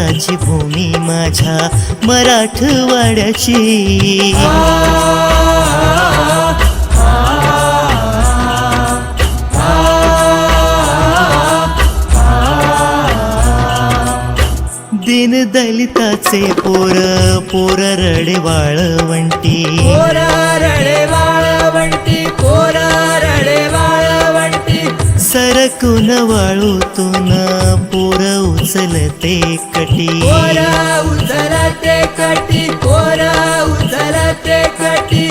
महंताची भूमी माझ्या मराठवाड्याची. दिन दलिताचे पोर पोर रडे वाळवंटी पोरा रडे वाळवंटी पोरा रडे वाळवंटी सरकून वाळूतून उचलते कटी. पोरा उचलते कटी पोरा उचलते कटी.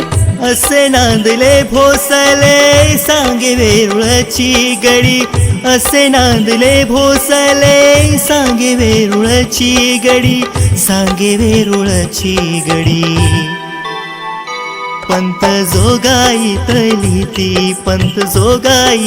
असे नांदले भोसले सांगे वेरुळची गडी. असे नांदले भोसले सांगे वेरुळची गडी. सांगे वेरुळची गडी. पंत जोगाई तली ती पंत जोगाई